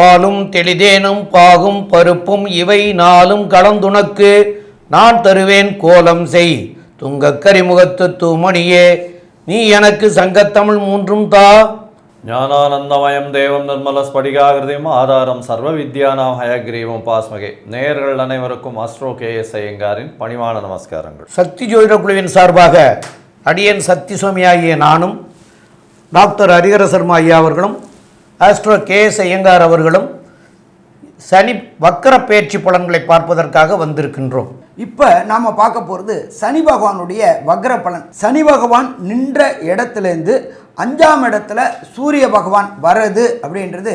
பாலும் தெளிதேனும் பாகும் பருப்பும் இவை நாளும் கலந்துனக்கு நான் தருவேன் கோலம் செய் துங்கக் கரிமுகத்து தூமணியே. நீ எனக்கு சங்கத்தமிழ் மூன்றும் தா. ஞானானந்தமயம் தேவம் நிர்மல ஸ்படிகாகிருதியும் ஆதாரம் சர்வ வித்யானாம் ஹயக்ரீவம் பாஸ்மகே நேயர்கள் அனைவருக்கும் அஸ்ட்ரோ கே எஸ் ஐயங்காரின் பணிவான நமஸ்காரங்கள். சக்தி ஜோதிட குழுவின் சார்பாக அடியன் சக்தி சுவாமி ஆகிய நானும் டாக்டர் ஹரிஹர சர்மா ஐயா அவர்களும் ஆஸ்ட்ரோ கே எஸ் ஐயங்கார் அவர்களும் சனி வக்கர பயிற்சி பலன்களை பார்ப்பதற்காக வந்திருக்கின்றோம். இப்போ நாம் பார்க்க போகிறது சனி பகவானுடைய வக்ர பலன். சனி பகவான் நின்ற இடத்துலேருந்து அஞ்சாம் இடத்துல சூரிய பகவான் வர்றது அப்படின்றது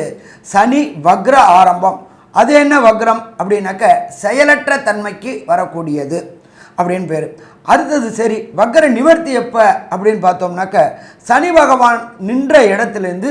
சனி வக்ர ஆரம்பம். அது என்ன வக்ரம்? அப்படின்னாக்க செயலற்ற தன்மைக்கு வரக்கூடியது அப்படின்னு பேர். அடுத்தது சரி வக்ர நிவர்த்தி எப்போ அப்படின்னு பார்த்தோம்னாக்க சனி பகவான் நின்ற இடத்துலேருந்து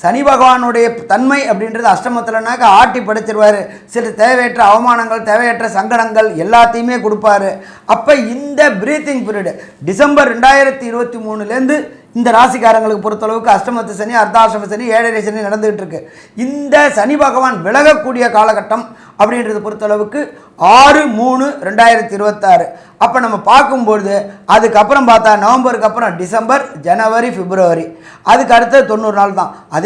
சனி பகவானுடைய தன்மை அப்படின்றது அஷ்டமத்தில்னாக்க ஆட்டி படைச்சிருவார். சில தேவையற்ற அவமானங்கள் தேவையற்ற சங்கடங்கள் எல்லாத்தையுமே கொடுப்பாரு. அப்போ இந்த பிரீத்திங் பீரியடு டிசம்பர் ரெண்டாயிரத்தி இருபத்தி மூணுலேருந்து இந்த ராசிக்காரங்களுக்கு பொறுத்தளவுக்கு அஷ்டமத்து சனி அர்த்தாஷ்டம சனி ஏழரை சனி நடந்துகிட்டு இருக்கு. இந்த சனி பகவான் விலகக்கூடிய காலகட்டம் அப்படின்றத பொறுத்தளவுக்கு ஆறு மூணு ரெண்டாயிரத்தி இருபத்தாறு. அப்போ நம்ம பார்க்கும்பொழுது அதுக்கப்புறம் பார்த்தா நவம்பருக்கு அப்புறம் டிசம்பர் ஜனவரி பிப்ரவரி. அதுக்கு அடுத்தது தொண்ணூறு நாள் தான். அதே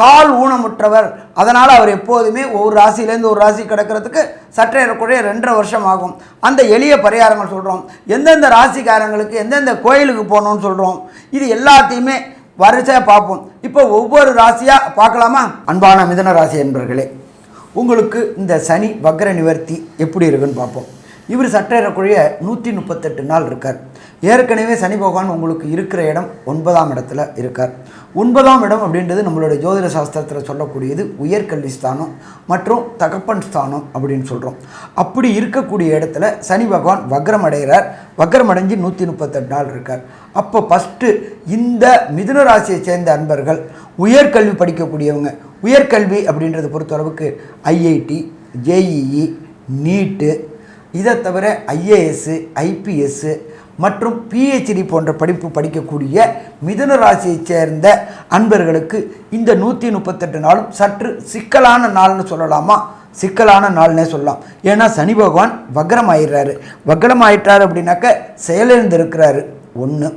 கால் ஊனமுற்றவர். அதனால் அவர் எப்போதுமே ஒவ்வொரு ராசியிலேருந்து ஒரு ராசி கிடக்கிறதுக்கு சற்றேறக்குறைய ரெண்டரை வருஷம் ஆகும். அந்த எளிய பரிகாரங்கள் சொல்கிறோம் எந்தெந்த ராசிக்காரங்களுக்கு எந்தெந்த கோயிலுக்கு போகணும்னு சொல்கிறோம் இது எல்லாத்தையுமே வரிசையாக பார்ப்போம். இப்போ ஒவ்வொரு ராசியாக பார்க்கலாமா? அன்பான மிதன ராசி என்பர்களே உங்களுக்கு இந்த சனி வக்ர நிவர்த்தி எப்படி இருக்குன்னு பார்ப்போம். இவர் சற்றேறக்குறைய நூற்றி முப்பத்தெட்டு நாள் இருக்கார். ஏற்கனவே சனி பகவான் உங்களுக்கு இருக்கிற இடம் ஒன்பதாம் இடத்துல இருக்கார். ஒன்பதாம் இடம் அப்படின்றது நம்மளுடைய ஜோதிட சாஸ்திரத்தில் சொல்லக்கூடியது உயர்கல்வி ஸ்தானம் மற்றும் தகப்பன் ஸ்தானம் அப்படின்னு சொல்கிறோம் அப்படி இருக்கக்கூடிய இடத்துல சனி பகவான் வக்ரம் அடைகிறார். வக்ரம் அடைஞ்சு நூற்றி முப்பத்தெட்டு நாள் இருக்கார். அப்போ ஃபஸ்ட்டு இந்த மிதுன ராசியை சேர்ந்த அன்பர்கள் உயர்கல்வி படிக்கக்கூடியவங்க உயர்கல்வி அப்படின்றத பொறுத்தளவுக்கு ஐஐடி ஜேஇஇ நீட்டு இதை தவிர ஐஏஎஸ்ஸு ஐபிஎஸ்ஸு மற்றும் பிஹெச்டி போன்ற படிப்பு படிக்கக்கூடிய மிதுன ராசியைச் சேர்ந்த அன்பர்களுக்கு இந்த நூற்றி முப்பத்தெட்டு நாளும் சற்று சிக்கலான நாள்னு சொல்லலாமா? சிக்கலான நாள்னே சொல்லலாம். ஏன்னா சனி பகவான் வக்ரம் ஆயிடுறாரு வக்ரம் ஆயிட்டார் அப்படின்னாக்க செயலிழந்திருக்கிறாரு. ஒன்று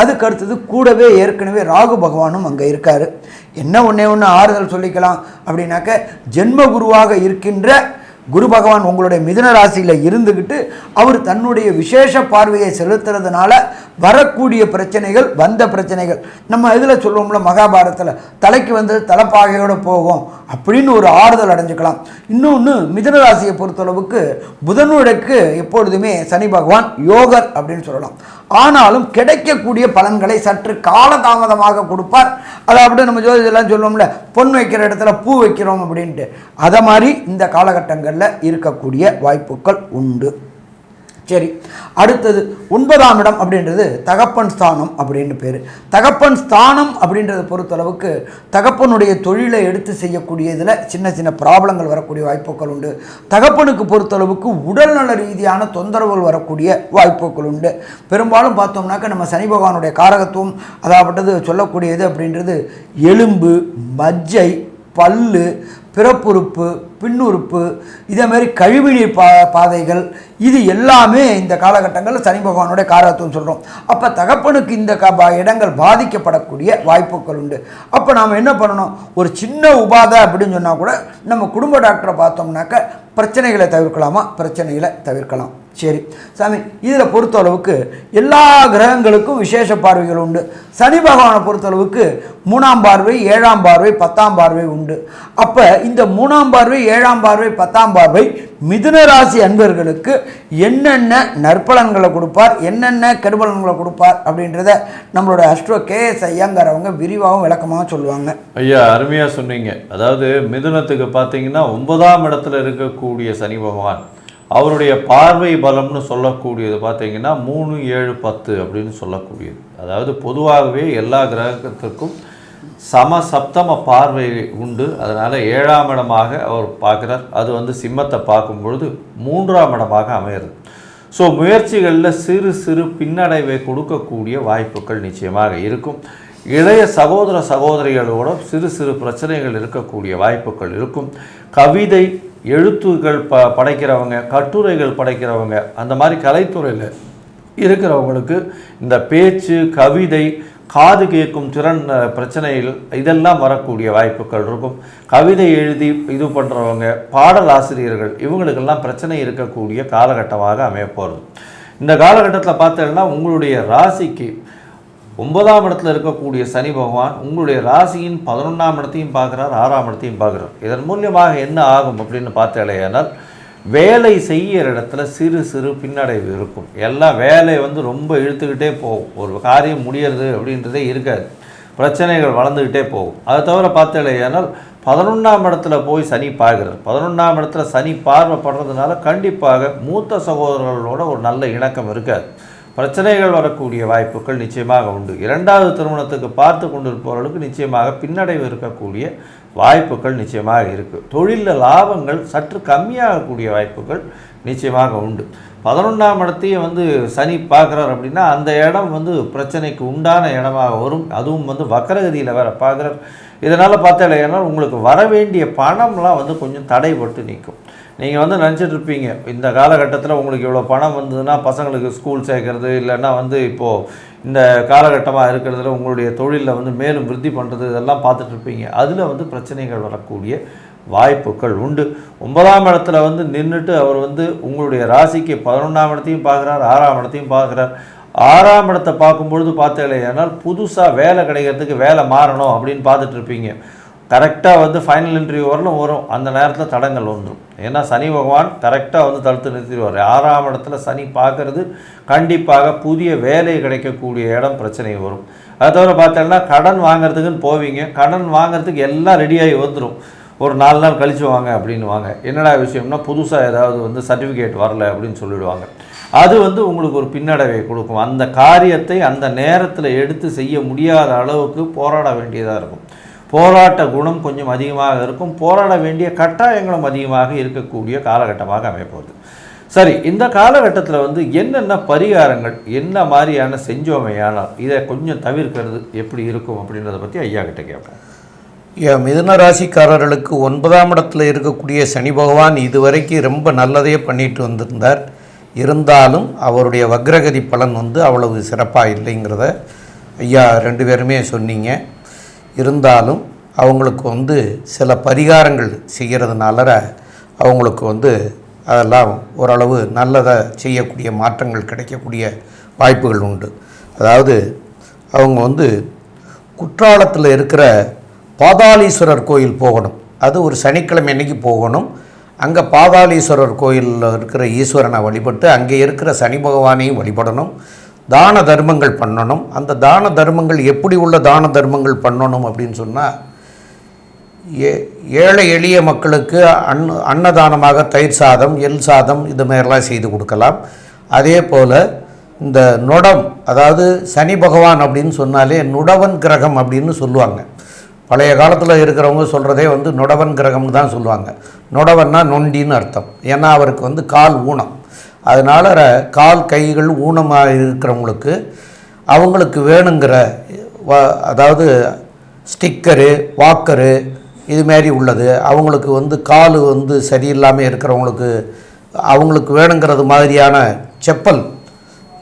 அதுக்கு அடுத்தது கூடவே ஏற்கனவே ராகு பகவானும் அங்கே இருக்கார். என்ன ஒன்றே ஒன்று ஆறுதல் சொல்லிக்கலாம் அப்படின்னாக்க ஜென்ம குருவாக இருக்கின்ற குரு பகவான் உங்களுடைய மிதுன ராசியில் இருந்துக்கிட்டு அவர் தன்னுடைய விசேஷ பார்வையை செலுத்துறதுனால வரக்கூடிய பிரச்சனைகள் வந்த பிரச்சனைகள். நம்ம இதில் சொல்லுவோம்ல மகாபாரதத்தில் தலைக்கு வந்து தலைப்பாகையோடு போகும் அப்படின்னு ஒரு ஆறுதல் அடைஞ்சுக்கலாம். இன்னொன்று மிதுன ராசியை பொறுத்தளவுக்கு புதனுடைக்கு எப்பொழுதுமே சனி பகவான் யோகர் அப்படின்னு சொல்லலாம். ஆனாலும் கிடைக்கக்கூடிய பலன்களை சற்று காலதாமதமாக கொடுப்பார். அதாவது நம்ம ஜோதிடெல்லாம் சொல்லுவோம்ல பொன் வைக்கிற இடத்துல பூ வைக்கிறோம் அப்படின்ட்டு. அதை மாதிரி இந்த காலகட்டங்கள் காலகட்டங்களில் இருக்கக்கூடிய வாய்ப்புகள் உண்டு. சரி அடுத்தது ஒன்பதாம் இடம் அப்படின்றது தகப்பன் ஸ்தானம் அப்படின்னு பேர். தகப்பன் ஸ்தானம் அப்படின்றத பொறுத்தளவுக்கு தகப்பனுடைய தொழிலை எடுத்து செய்யக்கூடியதில் சின்ன சின்ன ப்ராப்ளங்கள் வரக்கூடிய வாய்ப்புகள் உண்டு. தகப்பனுக்கு பொறுத்தளவுக்கு உடல்நல ரீதியான தொந்தரவுகள் வரக்கூடிய வாய்ப்புகள் உண்டு. பெரும்பாலும் பார்த்தோம்னாக்க நம்ம சனி பகவானுடைய காரகத்துவம் அதாவது சொல்லக்கூடியது அப்படின்றது எலும்பு மஜ்ஜை பல்லு பிறப்புறுப்பு பின்னுறுப்பு இதே மாதிரி கழிவுநீர் பா பாதைகள் இது எல்லாமே இந்த காலகட்டங்களில் சனி பகவானுடைய காரகத்துவம் சொல்கிறோம் அப்போ தகப்பனுக்கு இந்த க பா- இடங்கள் பாதிக்கப்படக்கூடிய வாய்ப்புகள் உண்டு. அப்போ நாம் என்ன பண்ணணும்? ஒரு சின்ன உபாதை அப்படின்னு சொன்னால் கூட நம்ம குடும்ப டாக்டரை பார்த்தோம்னாக்க பிரச்சனைகளை தவிர்க்கலாமா? பிரச்சனைகளை தவிர்க்கலாம். சரி சாமி இதில் பொறுத்தளவுக்கு எல்லா கிரகங்களுக்கும் விசேஷ பார்வைகள் உண்டு. சனி பகவானை பொறுத்தளவுக்கு மூணாம் பார்வை ஏழாம் பார்வை பத்தாம் பார்வை உண்டு. அப்போ இந்த மூணாம் பார்வை ஏழாம் பார்வை பத்தாம் பார்வை மிதுன ராசி அன்பர்களுக்கு என்னென்ன நற்பலன்களை கொடுப்பார் என்னென்ன கெடுபலன்களை கொடுப்பார் அப்படின்றத நம்மளோட அஸ்ட்ரோ கே ஐயாங்கிறவங்க விரிவாகவும் விளக்கமாகவும் சொல்லுவாங்க. ஐயா அருமையாக சொன்னீங்க. அதாவது மிதுனத்துக்கு பார்த்தீங்கன்னா ஒன்பதாம் இடத்துல இருக்கக்கூடிய சனி பகவான். அவருடைய பார்வை பலம்னு சொல்லக்கூடியது பார்த்தீங்கன்னா மூணு ஏழு பத்து அப்படின்னு சொல்லக்கூடியது. அதாவது பொதுவாகவே எல்லா கிரகத்திற்கும் சம சப்தம பார்வை உண்டு. அதனால் ஏழாம் இடமாக அவர் பார்க்குறார். அது வந்து சிம்மத்தை பார்க்கும் பொழுது மூன்றாம் இடமாக அமையிறது ஸோ முயற்சிகளில் சிறு சிறு பின்னடைவை கொடுக்கக்கூடிய வாய்ப்புகள் நிச்சயமாக இருக்கும். இளைய சகோதர சகோதரிகளோட சிறு சிறு பிரச்சனைகள் இருக்கக்கூடிய வாய்ப்புகள் இருக்கும். கவிதை எழுத்துகள் ப படைக்கிறவங்க கட்டுரைகள் படைக்கிறவங்க அந்த மாதிரி கலைத்துறையில் இருக்கிறவங்களுக்கு இந்த பேச்சு கவிதை காது கேட்கும் திறன் பிரச்சனையில் பிரச்சனைகள் இதெல்லாம் வரக்கூடிய வாய்ப்புகள் இருக்கும். கவிதை எழுதி இது பண்ணுறவங்க பாடல் ஆசிரியர்கள் இவங்களுக்கெல்லாம் பிரச்சனை இருக்கக்கூடிய காலகட்டமாக அமையப்போகிறது இந்த காலகட்டத்தில் பார்த்தீங்கன்னா உங்களுடைய ராசிக்கு ஒன்பதாம் இடத்துல இருக்கக்கூடிய சனி பகவான் உங்களுடைய ராசியின் பதினொன்றாம் இடத்தையும் பார்க்குறார் ஆறாம் இடத்தையும் பார்க்குறார். இதன் மூலியமாக என்ன ஆகும் அப்படின்னு பார்த்தாலேயானால் வேலை செய்கிற இடத்துல சிறு சிறு பின்னடைவு இருக்கும். எல்லாம் வேலை வந்து ரொம்ப இழுத்துக்கிட்டே போகும். ஒரு காரியம் முடியறது அப்படின்றதே இருக்காது. பிரச்சனைகள் வளர்ந்துக்கிட்டே போகும். அதை தவிர பார்த்தாலேயானால் பதினொன்றாம் இடத்துல போய் சனி பார்க்கிறார். பதினொன்றாம் இடத்துல சனி பார்வைப்படுறதுனால கண்டிப்பாக மூத்த சகோதரர்களோட ஒரு நல்ல இணக்கம் இருக்காது. பிரச்சனைகள் வரக்கூடிய வாய்ப்புகள் நிச்சயமாக உண்டு. இரண்டாவது திருமணத்துக்கு பார்த்து கொண்டிருப்பவர்களுக்கு நிச்சயமாக பின்னடைவு இருக்கக்கூடிய வாய்ப்புகள் நிச்சயமாக இருக்குது தொழிலில் லாபங்கள் சற்று கம்மியாகக்கூடிய வாய்ப்புகள் நிச்சயமாக உண்டு. பதினொன்றாம் இடத்தையும் வந்து சனி பார்க்குறார் அப்படின்னா அந்த இடம் வந்து பிரச்சனைக்கு உண்டான இடமாக வரும். அதுவும் வந்து வக்கரகதியில் வேற பார்க்குறார். இதனால் பார்த்தா உங்களுக்கு வர வேண்டிய பணம்லாம் வந்து கொஞ்சம் தடைபட்டு நிற்கும். நீங்கள் வந்து நினச்சிட்ருப்பீங்க இந்த காலகட்டத்தில் உங்களுக்கு இவ்வளோ பணம் வந்ததுன்னா பசங்களுக்கு ஸ்கூல் சேர்க்கறது இல்லைன்னா வந்து இப்போது இந்த காலகட்டமாக இருக்கிறதுல உங்களுடைய தொழிலில் வந்து மேலும் விருத்தி பண்ணுறது இதெல்லாம் பார்த்துட்ருப்பீங்க. அதில் வந்து பிரச்சனைகள் வரக்கூடிய வாய்ப்புகள் உண்டு. ஒன்பதாம் இடத்துல வந்து நின்றுட்டு அவர் வந்து உங்களுடைய ராசிக்கு பதினொன்றாம் இடத்தையும் பார்க்குறார் ஆறாம் இடத்தையும் பார்க்குறார். ஆறாம் இடத்தை பார்க்கும்பொழுது பார்த்தீங்களேனால் புதுசாக வேலை கிடைக்கிறதுக்கு வேலை மாறணும் அப்படின்னு பார்த்துட்ருப்பீங்க. கரெக்டாக வந்து ஃபைனல் இன்டர்வியூ வரலும் வரும். அந்த நேரத்தில் தடங்கள் வந்துடும் ஏன்னா சனி பகவான் கரெக்டாக வந்து தடுத்து நிறுத்திடுவார். ஆறாம் இடத்துல சனி பார்க்கறது கண்டிப்பாக புதிய வேலை கிடைக்கக்கூடிய இடம் பிரச்சனை வரும். அதை தவிர பார்த்தோம்னா கடன் வாங்குறதுக்குன்னு போவீங்க. கடன் வாங்குறதுக்கு எல்லாம் ரெடியாகி வந்துடும் ஒரு நாலு நாள் கழிச்சு வாங்க அப்படின்னு வாங்க என்னடா விஷயம்னா புதுசாக ஏதாவது வந்து சர்டிஃபிகேட் வரல அப்படின்னு சொல்லிடுவாங்க. அது வந்து உங்களுக்கு ஒரு பின்னடைவை கொடுக்கும். அந்த காரியத்தை அந்த நேரத்தில் எடுத்து செய்ய முடியாத அளவுக்கு போராட வேண்டியதாக இருக்கும். போராட்ட குணம் கொஞ்சம் அதிகமாக இருக்கும். போராட வேண்டிய கட்டாயங்களும் அதிகமாக இருக்கக்கூடிய காலகட்டமாக அமைப்போகுது சரி இந்த காலகட்டத்தில் வந்து என்னென்ன பரிகாரங்கள் என்ன மாதிரியான செஞ்சோமையானால் இதை கொஞ்சம் தவிர்க்கிறது எப்படி இருக்கும் அப்படின்றத பற்றி ஐயா கிட்ட கேட்போம். ஏன் மிதுன ராசிக்காரர்களுக்கு ஒன்பதாம் இடத்துல இருக்கக்கூடிய சனி பகவான் இதுவரைக்கும் ரொம்ப நல்லதையே பண்ணிட்டு வந்திருந்தார். இருந்தாலும் அவருடைய வக்ரகதி பலன் வந்து அவ்வளவு சிறப்பாக இல்லைங்கிறத ஐயா ரெண்டு பேருமே சொன்னீங்க. இருந்தாலும் அவங்களுக்கு வந்து சில பரிகாரங்கள் செய்கிறதுனால அவங்களுக்கு வந்து அதெல்லாம் ஓரளவு நல்லதை செய்யக்கூடிய மாற்றங்கள் கிடைக்கக்கூடிய வாய்ப்புகள் உண்டு. அதாவது அவங்க வந்து குற்றாலத்தில் இருக்கிற பாதாளீஸ்வரர் கோயில் போகணும். அது ஒரு சனிக்கிழமை அன்னைக்கு போகணும். அங்கே பாதாளீஸ்வரர் கோயிலில் இருக்கிற ஈஸ்வரனை வழிபட்டு அங்கே இருக்கிற சனி பகவானையும் வழிபடணும். தான தர்மங்கள் பண்ணணும். அந்த தான தர்மங்கள் எப்படி உள்ள தான தர்மங்கள் பண்ணணும் அப்படின்னு சொன்னால் ஏ ஏழை எளிய மக்களுக்கு அன் அன்னதானமாக தயிர் சாதம் எல் சாதம் இது மாதிரிலாம் செய்து கொடுக்கலாம். அதே போல் இந்த நொடம் அதாவது சனி பகவான் அப்படின்னு சொன்னாலே நுடவன் கிரகம் அப்படின்னு சொல்லுவாங்க. பழைய காலத்தில் இருக்கிறவங்க சொல்கிறதே வந்து நுடவன் கிரகம்னு தான் சொல்லுவாங்க. நுடவன்னா நொண்டின்னு அர்த்தம். ஏன்னா அவருக்கு வந்து கால் ஊனம். அதனால் கால் கைகள் ஊனமாக இருக்கிறவங்களுக்கு அவங்களுக்கு வேணுங்கிற வ- அதாவது ஸ்டிக்கரு வாக்கரு இதுமாரி உள்ளது. அவங்களுக்கு வந்து கால் வந்து சரியில்லாமல் இருக்கிறவங்களுக்கு அவங்களுக்கு வேணுங்கிறது மாதிரியான செப்பல்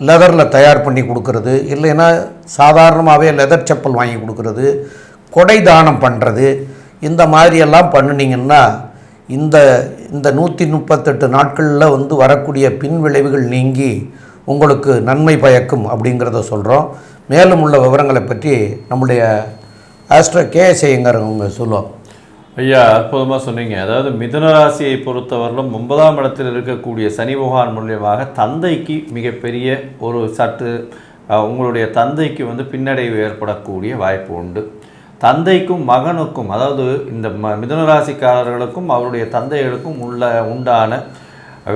லெதரில் தயார் பண்ணி கொடுக்கறது. இல்லைன்னா சாதாரணமாகவே லெதர் செப்பல் வாங்கி கொடுக்கறது. கொடை தானம் பண்ணுறது இந்த மாதிரியெல்லாம் பண்ணினீங்கன்னா இந்த இந்த நூற்றி முப்பத்தெட்டு நாட்களில் வந்து வரக்கூடிய பின் விளைவுகள் நீங்கி உங்களுக்கு நன்மை பயக்கும் அப்படிங்கிறத சொல்கிறோம் மேலும் உள்ள விவரங்களை பற்றி நம்முடைய ஆஸ்ட்ரோ கேஎஸ்ஐங்கிறவங்க சொல்லுவோம் ஐயா அற்புதமாக சொன்னீங்க. அதாவது மிதுனராசியை பொறுத்தவரையிலும் ஒன்பதாம் இடத்தில் இருக்கக்கூடிய சனி பகவான் மூலியமாக தந்தைக்கு மிகப்பெரிய ஒரு சற்று உங்களுடைய தந்தைக்கு வந்து பின்னடைவு ஏற்படக்கூடிய வாய்ப்பு உண்டு. தந்தைக்கும் மகனுக்கும் அதாவது இந்த ம மிதுன ராசிக்காரர்களுக்கும் அவருடைய தந்தைகளுக்கும் உள்ள உண்டான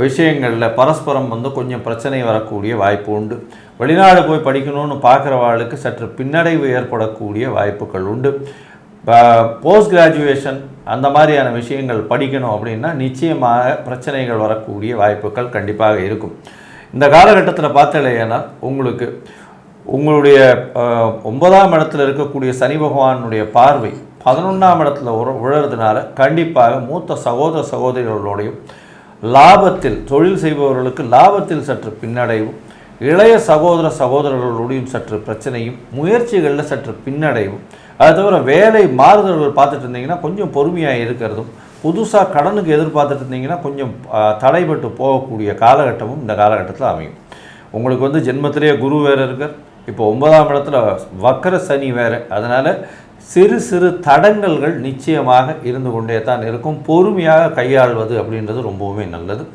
விஷயங்களில் பரஸ்பரம் வந்து கொஞ்சம் பிரச்சனை வரக்கூடிய வாய்ப்பு உண்டு. வெளிநாடு போய் படிக்கணும்னு பார்க்குறவாளுக்கு சற்று பின்னடைவு ஏற்படக்கூடிய வாய்ப்புகள் உண்டு. போஸ்ட் கிராஜுவேஷன் அந்த மாதிரியான விஷயங்கள் படிக்கணும் அப்படின்னா நிச்சயமாக பிரச்சனைகள் வரக்கூடிய வாய்ப்புகள் கண்டிப்பாக இருக்கும். இந்த காலகட்டத்தில் பார்த்தலையானால் உங்களுக்கு உங்களுடைய ஒன்பதாம் இடத்துல இருக்கக்கூடிய சனி பகவானுடைய பார்வை பதினொன்றாம் இடத்துல உற உழறதுனால கண்டிப்பாக மூத்த சகோதர சகோதரிகளோடையும் லாபத்தில் தொழில் செய்பவர்களுக்கு லாபத்தில் சற்று பின்னடைவும் இளைய சகோதர சகோதரர்களுடையும் சற்று பிரச்சனையும் முயற்சிகளில் சற்று பின்னடைவும் அது தவிர வேலை மாறுதல்கள் பார்த்துட்டு இருந்தீங்கன்னா கொஞ்சம் பொறுமையாக இருக்கிறதும் புதுசாக கடனுக்கு எதிர்பார்த்துட்டு இருந்தீங்கன்னா கொஞ்சம் தடைபட்டு போகக்கூடிய காலகட்டமும் இந்த காலகட்டத்தில் அமையும். உங்களுக்கு வந்து ஜென்மத்திலேயே குரு வேறு இருக்கார். இப்போ ஒன்பதாம் இடத்துல வக்கர சனி வேறு. அதனால் சிறு சிறு தடங்கல்கள் நிச்சயமாக இருந்து கொண்டே தான் இருக்கும். பொறுமையாக கையாள்வது அப்படின்றது ரொம்பவுமே நல்லது.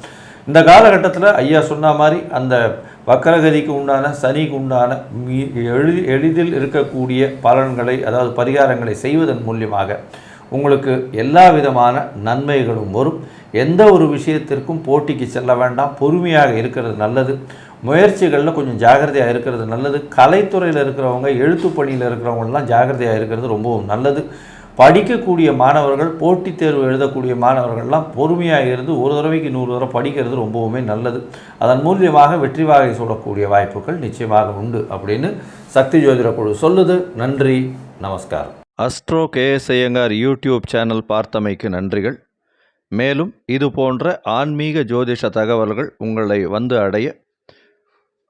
இந்த காலகட்டத்தில் ஐயா சொன்ன மாதிரி அந்த வக்கரகதிக்கு உண்டான சனிக்கு உண்டான மீ- எளி எளிதில் இருக்கக்கூடிய பலன்களை அதாவது பரிகாரங்களை செய்வதன் மூலியமாக உங்களுக்கு எல்லா விதமான நன்மைகளும் வரும். எந்த ஒரு விஷயத்திற்கும் போட்டிக்கு செல்ல வேண்டாம். பொறுமையாக இருக்கிறது நல்லது. முயற்சிகளில் கொஞ்சம் ஜாகிரதையாக இருக்கிறது நல்லது. கலைத்துறையில் இருக்கிறவங்க எழுத்து பணியில் இருக்கிறவங்கலாம் ஜாகிரதையாக இருக்கிறது ரொம்பவும் நல்லது. படிக்கக்கூடிய மாணவர்கள் போட்டித் தேர்வு எழுதக்கூடிய மாணவர்கள்லாம் பொறுமையாக இருந்து ஒரு தடவைக்கு நூறு தடவை படிக்கிறது ரொம்பவுமே நல்லது. அதன் மூலியமாக வெற்றி வாகை சூடக்கூடிய வாய்ப்புகள் நிச்சயமாக உண்டு அப்படின்னு சக்தி ஜோதிட குழு சொல்லுது. நன்றி நமஸ்காரம். Astro KS Iyengar YouTube channel பார்த்தமைக்கு நன்றிகள். மேலும் இது போன்ற ஆன்மீக ஜோதிஷ தகவல்கள் உங்களை வந்து அடைய